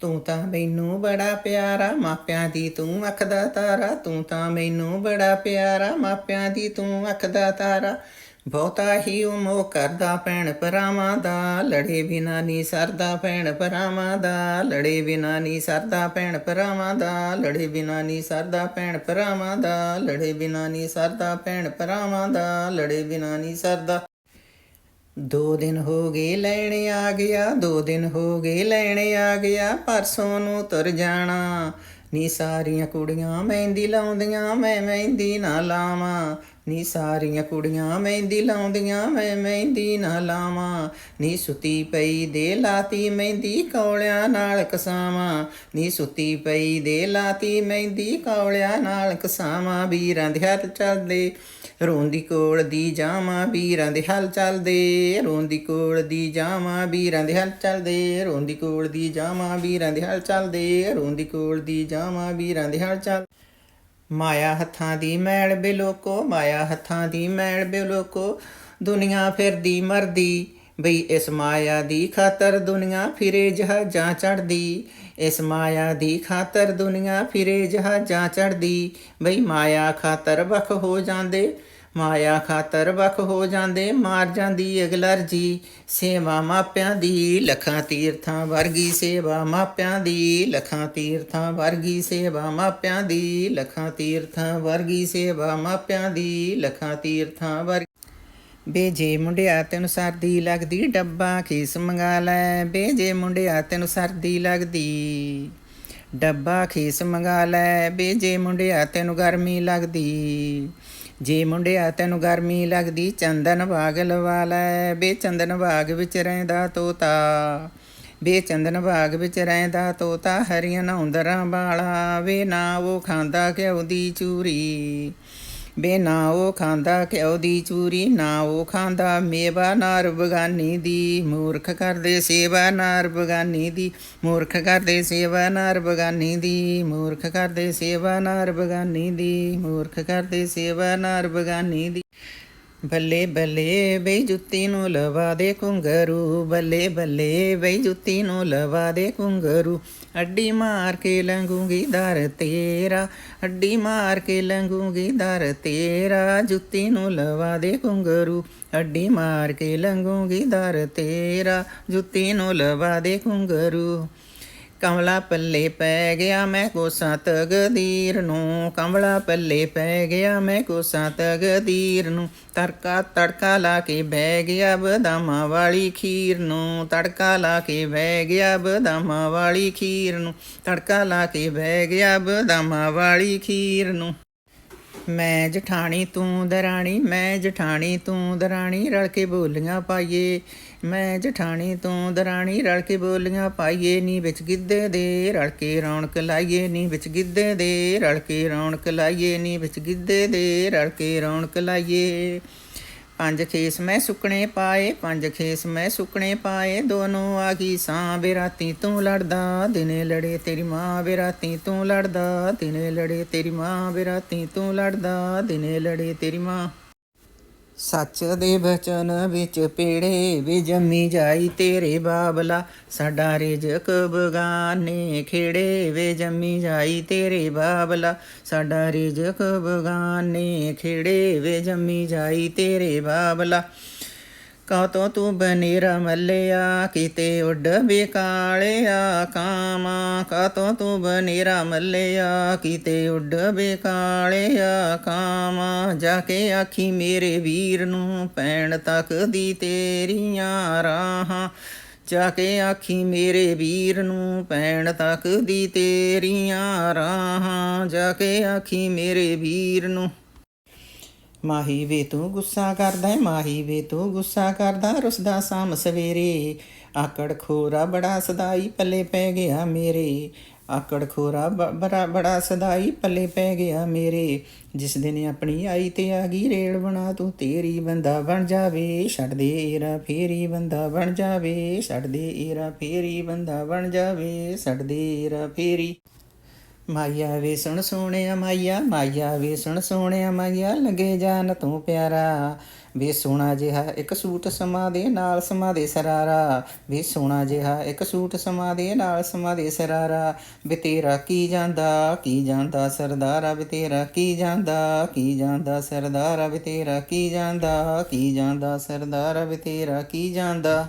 ਤੂੰ ਤਾਂ ਮੈਨੂੰ ਬੜਾ ਪਿਆਰਾ, ਮਾਪਿਆਂ ਦੀ ਤੂੰ ਅੱਖ ਦਾ ਤਾਰਾ। ਤੂੰ ਤਾਂ ਮੈਨੂੰ ਬੜਾ ਪਿਆਰਾ, ਮਾਪਿਆਂ ਦੀ ਤੂੰ ਅੱਖ ਦਾ ਤਾਰਾ। ਬਹੁਤਾ ਹੀ ਉਹ ਕਰਦਾ ਭੈਣ ਭਰਾਵਾਂ ਦਾ। ਲੜੇ ਬਿਨਾ ਨਹੀਂ ਸਰਦਾ ਭੈਣ ਭਰਾਵਾਂ ਦਾ। ਲੜੇ ਬਿਨਾ ਨਹੀਂ ਸਰਦਾ ਭੈਣ ਭਰਾਵਾਂ ਦਾ। ਲੜੇ ਬਿਨਾ ਨਹੀਂ ਸਰਦਾ ਭੈਣ ਭਰਾਵਾਂ ਦਾ। ਲੜੇ ਬਿਨਾ ਨਹੀਂ ਸਰਦਾ ਭੈਣ ਭਰਾਵਾਂ ਦਾ। ਲੜੇ ਬਿਨਾ ਨਹੀਂ ਸਰਦਾ ਦੋ ਦਿਨ ਹੋ ਗਏ ਲੈਣ ਆ ਗਿਆ, ਦੋ ਦਿਨ ਹੋ ਗਏ ਲੈਣ ਆ ਗਿਆ, ਪਰਸੋਂ ਨੂੰ ਤੁਰ ਜਾਣਾ। ਨੀ ਸਾਰੀਆਂ ਕੁੜੀਆਂ ਮਹਿੰਦੀ ਲਾਉਂਦੀਆਂ, ਮੈਂ ਮਹਿੰਦੀ ਨਾ ਲਾਵਾਂ। ਨੀ ਸਾਰੀਆਂ ਕੁੜੀਆਂ ਮਹਿੰਦੀ ਲਾਉਂਦੀਆਂ, ਮੈਂ ਮਹਿੰਦੀ ਨਾ ਲਾਵਾਂ। ਨੀ ਸੁਤੀ ਪਈ ਦੇ ਲਾਤੀ ਮਹਿੰਦੀ ਕੌਲਿਆਂ ਨਾਲ ਕਸਾਵਾਂ। ਨੀ ਸੁਤੀ ਪਈ ਦੇ ਲਾਤੀ ਮਹਿੰਦੀ ਕੌਲਿਆਂ ਨਾਲ ਕਸਾਵਾਂ। ਵੀਰਾਂ ਦੇ ਹੱਥ ਚੱਲਦੇ ਰੋਂਦੀ ਕੋਲ ਦੀ ਜਾਵਾਂ ਵੀਰਾਂ ਦੇ ਹਲ ਚੱਲਦੇ, ਰੋਂਦੀ ਕੋਲ ਦੀ ਜਾਵਾਂ ਵੀਰਾਂ ਦੇ ਹਲ ਚੱਲਦੇ, ਰੋਂਦੀ ਕੋਲ ਦੀ ਜਾਵਾਂ ਵੀਰਾਂ ਦੇ ਹਲ ਚੱਲਦੇ, ਰੋਂਦੀ ਕੋਲ ਦੀ ਜਾਵਾਂ ਵੀਰਾਂ ਦੇ ਹਲ ਚੱਲ ਮਾਇਆ ਹੱਥਾਂ ਦੀ ਮੈਲ ਬਿਲੋਕੋ ਮਾਇਆ ਹੱਥਾਂ ਦੀ ਮੈਲ ਬਿਲੋਕੋ ਦੁਨੀਆ ਫਿਰਦੀ ਮਰਦੀ ਬਈ ਇਸ ਮਾਇਆ ਦੀ ਖਾਤਰ ਦੁਨੀਆ ਫਿਰੇ ਜਹਾਜ਼ਾਂ ਚੜਦੀ ਇਸ ਮਾਇਆ ਦੀ ਖਾਤਰ ਦੁਨੀਆ ਫਿਰੇ ਜਹਾਜ਼ਾਂ ਚੜਦੀ ਬਈ ਮਾਇਆ ਖਾਤਰ ਵਖ ਹੋ ਜਾਂਦੇ, ਮਾਇਆ ਖਾਤਰ ਵਖ ਹੋ ਜਾਂਦੇ, ਮਾਰ ਜਾਂਦੀ ਅਗਲਰਜੀ ਸੇਵਾ ਮਾਪਿਆਂ ਦੀ ਲਖਾਂ ਤੀਰਥਾਂ ਵਰਗੀ, ਸੇਵਾ ਮਾਪਿਆਂ ਦੀ ਲਖਾਂ ਤੀਰਥਾਂ ਵਰਗੀ, ਸੇਵਾ ਮਾਪਿਆਂ ਦੀ ਲਖਾਂ ਤੀਰਥਾਂ ਵਰਗੀ, ਸੇਵਾ ਮਾਪਿਆਂ ਦੀ ਲਖਾਂ ਤੀਰਥਾਂ ਵਰਗੀ। ਬੇਜੇ ਮੁੰਡਿਆ ਤੈਨੂੰ ਸਰਦੀ ਲੱਗਦੀ, ਡੱਬਾ ਖੀਸ ਮੰਗਾ ਲੈ। ਬੇਜੇ ਮੁੰਡਿਆ ਤੈਨੂੰ ਸਰਦੀ ਲੱਗਦੀ, ਡੱਬਾ ਖੀਸ ਮੰਗਾ ਲੈ। ਬੇਜੇ ਮੁੰਡਿਆ ਤੈਨੂੰ ਗਰਮੀ ਲੱਗਦੀ, ਜੇ ਮੁੰਡਿਆ ਤੈਨੂੰ ਗਰਮੀ ਲੱਗਦੀ, ਚੰਦਨ ਬਾਗ ਲਵਾ ਲੈ। ਬੇ ਚੰਦਨ ਬਾਗ ਵਿੱਚ ਰਹਿੰਦਾ ਤੋਤਾ, ਬੇ ਚੰਦਨ ਬਾਗ ਵਿੱਚ ਰਹਿੰਦਾ ਤੋਤਾ, ਹਰੀਆਂ ਨੌਂਦਰਾਂ ਵਾਲਾ। ਵੇ ਨਾ ਉਹ ਖਾਂਦਾ ਘਿਓ ਦੀ ਚੂਰੀ ਬੇ ਨਾ ਉਹ ਖਾਂਦਾ ਘਿਓ ਦੀ ਚੂਰੀ, ਨਾ ਉਹ ਖਾਂਦਾ ਮੇਵਾ ਨਾਰ ਬਗਾਨੀ ਦੀ। ਮੂਰਖ ਕਰਦੇ ਸੇਵਾ ਨਾਰ ਬਗਾਨੀ ਦੀ। ਮੂਰਖ ਕਰਦੇ ਸੇਵਾ ਨਾਰ ਬਗਾਨੀ ਦੀ। ਮੂਰਖ ਕਰਦੇ ਸੇਵਾ ਨਾਰ ਬਗਾਨੀ ਦੀ। ਮੂਰਖ ਕਰਦੇ ਸੇਵਾ ਨਾਰ ਬਗਾਨੀ ਦੀ। ਬੱਲੇ ਬੱਲੇ ਬਈ ਜੁੱਤੀ ਨੂੰ ਲਵਾ ਦੇ ਕੁੰਗਰੂ ਬੱਲੇ ਬੱਲੇ ਬਈ ਜੁੱਤੀ ਨੂੰ ਲਵਾ ਦੇ ਕੁੰਗਰੂ ਅੱਡੀ ਮਾਰ ਕੇ ਲੰਗੂਗੀ ਦਰ ਤੇਰਾ, ਅੱਡੀ ਮਾਰ ਕੇ ਲੰਗੂਗੀ ਦਰ ਤੇਰਾ। ਜੁੱਤੀ ਨੂੰ ਲਵਾ ਦੇ ਕੁੰਗਰੂ ਅੱਡੀ ਮਾਰ ਕੇ ਲੰਗੂਗੀ ਦਰ ਤੇਰਾ। ਜੁੱਤੀ ਨੂੰ ਲਵਾ ਦੇ ਕੁੰਗਰੂ ਕਮਲਾ ਪੱਲੇ ਪੈ ਗਿਆ, ਮੈਂ ਕੋਸਾਂ ਤਗਦੀਰ ਨੂੰ। ਕਮਲਾ ਪੱਲੇ ਪੈ ਗਿਆ, ਮੈਂ ਕੋਸਾਂ ਤਗਦੀਰ ਨੂੰ। ਤੜਕਾ ਤੜਕਾ ਲਾ ਕੇ ਬਹਿ ਗਿਆ ਬਦਾਮਾਂ ਵਾਲੀ ਖੀਰ ਨੂੰ। ਤੜਕਾ ਲਾ ਕੇ ਬਹਿ ਗਿਆ ਬਦਾਮਾਂ ਵਾਲੀ ਖੀਰ ਨੂੰ। ਤੜਕਾ ਲਾ ਕੇ ਬਹਿ ਗਿਆ ਬਦਾਮਾਂ ਵਾਲੀ ਖੀਰ ਨੂੰ। ਮੈਂ ਜਠਾਣੀ, ਤੂੰ ਦਰਾਣੀ, ਮੈਂ ਜਠਾਣੀ, ਤੂੰ ਦਰਾਣੀ, ਰਲ ਕੇ ਬੋਲੀਆਂ ਪਾਈਏ। ਮੈਂ ਜਠਾਣੀ, ਤੂੰ ਦਰਾਣੀ, ਰਲ ਕੇ ਬੋਲੀਆਂ ਪਾਈਏ। ਨੀ ਵਿੱਚ ਗਿੱਧੇ ਦੇ, ਰਲ ਕੇ ਰੌਣਕ ਲਾਈਏ। ਨੀ ਵਿੱਚ ਗਿੱਧੇ ਦੇ, ਰਲ ਕੇ ਰੌਣਕ ਲਾਈਏ। ਨੀ ਵਿੱਚ ਗਿੱਧੇ ਦੇ, ਰਲ ਕੇ ਰੌਣਕ ਲਾਈਏ। ਪੰਜ ਖੇਸ ਮੈਂ ਸੁਕਣੇ ਪਾਏ, ਪੰਜ ਖੇਸ ਮੈਂ ਸੁਕਣੇ ਪਾਏ, ਦੋਨੋਂ ਆਗੀ ਸਾਂ ਬਿਰਾਤੀ ਤੂੰ ਲੜਦਾ, ਦਿਨੇ ਲੜੇ ਤੇਰੀ ਮਾਂ ਬਿਰਾਤੀ ਤੂੰ ਲੜਦਾ, ਦਿਨੇ ਲੜੇ ਤੇਰੀ ਮਾਂ ਬਿਰਾਤੀ ਤੂੰ ਲੜਦਾ, ਦਿਨੇ ਲੜੇ ਤੇਰੀ ਮਾਂ। ਸੱਚ ਦੇ ਬਚਨ ਵਿੱਚ ਪੇੜੇ ਵੀ ਜੰਮੀ ਜਾਈ, ਤੇਰੇ ਬਾਬਲਾ ਸਾਡਾ ਰਿਜਕ ਬਗਾਨੇ। ਖੇੜੇ ਵੇ ਜੰਮੀ ਜਾਈ, ਤੇਰੇ ਬਾਬਲਾ ਸਾਡਾ ਰਿਜਕ ਬਗਾਨੇ। ਖੇੜੇ ਵੇ ਜੰਮੀ ਜਾਈ, ਤੇਰੇ ਬਾਬਲਾ ਕਾਤੋਂ ਤੂੰ ਬਨੇਰਾ ਮੱਲਿਆ? ਕਿਤੇ ਉੱਡ ਬੇਕਾਲਿਆ ਕਾਮਾ। ਕਾਤੋਂ ਤੂੰ ਬਨੇਰਾ ਮੱਲਿਆ? ਕਿਤੇ ਉੱਡ ਬੇਕਾਲਿਆ ਕਾਮਾ। ਜਾ ਕੇ ਆਖੀ ਮੇਰੇ ਵੀਰ ਨੂੰ ਪੈਣ ਤੱਕ ਦੀ ਤੇਰੀਆਂ ਰਾਹਾਂ। ਜਾ ਕੇ ਆਖੀ ਮੇਰੇ ਵੀਰ ਨੂੰ ਪੈਣ ਤੱਕ ਦੀ ਤੇਰੀਆਂ ਰਾਹਾਂ। ਜਾ ਕੇ ਆਖੀ ਮੇਰੇ ਵੀਰ ਨੂੰ ਮਾਹੀ ਵੇ ਤੂੰ ਗੁੱਸਾ ਕਰਦਾ ਮਾਹੀ ਵੇ ਤੂੰ ਗੁੱਸਾ ਕਰਦਾ ਰੁਸਦਾ ਸਾਮ ਸਵੇਰੇ। ਆਕੜ ਖੋਰਾ ਬੜਾ ਸਦਾਈ ਪੱਲੇ ਪੈ ਗਿਆ ਮੇਰੇ। ਆਕੜ ਖੋਰਾ ਬ- ਬੜਾ ਬੜਾ ਸਦਾਈ ਪੱਲੇ ਪੈ ਗਿਆ ਮੇਰੇ। ਜਿਸ ਦਿਨ ਆਪਣੀ ਆਈ ਤੇ ਆ ਗਈ, ਰੇਲ ਬਣਾ ਤੂੰ ਤੇਰੀ ਬੰਦਾ ਬਣ ਜਾਵੇ, ਛੱਡ ਦੇ ਏਰਾ ਫੇਰੀ ਬੰਦਾ ਬਣ ਜਾਵੇ, ਛੱਡ ਦੇ ਏਰਾ ਫੇਰੀ ਬੰਦਾ ਬਣ ਜਾਵੇ, ਛੱਡ ਦੇ ਏਰਾ ਫੇਰੀ। ਮਾਇਆ ਵੇ ਸੁਣ ਸੋਹਣਿਆ, ਮਾਇਆ ਮਾਇਆ ਵੇ ਸੁਣ ਸੋਹਣਿਆ, ਮਾਇਆ ਲਗੇ ਜਾਨ ਤੂੰ ਪਿਆਰਾ। ਵੇ ਸੋਹਣਾ ਜਿਹਾ ਇੱਕ ਸੂਟ ਸਮਾ ਦੇ ਨਾਲ ਸਮਾ ਦੇ ਸਰਾਰਾ। ਵੇ ਸੋਹਣਾ ਜਿਹਾ ਇੱਕ ਸੂਟ ਸਮਾ ਦੇ ਨਾਲ ਸਮਾ ਦੇ ਸਰਾਰਾ। ਵੇ ਤੇਰਾ ਕੀ ਜਾਂਦਾ ਕੀ ਜਾਂਦਾ ਸਰਦਾਰਾ? ਵੇ ਤੇਰਾ ਕੀ ਜਾਂਦਾ ਕੀ ਜਾਂਦਾ ਸਰਦਾਰਾ? ਵੇ ਤੇਰਾ ਕੀ ਜਾਂਦਾ ਕੀ ਜਾਂਦਾ ਸਰਦਾਰਾ? ਵੇ ਤੇਰਾ ਕੀ ਜਾਂਦਾ?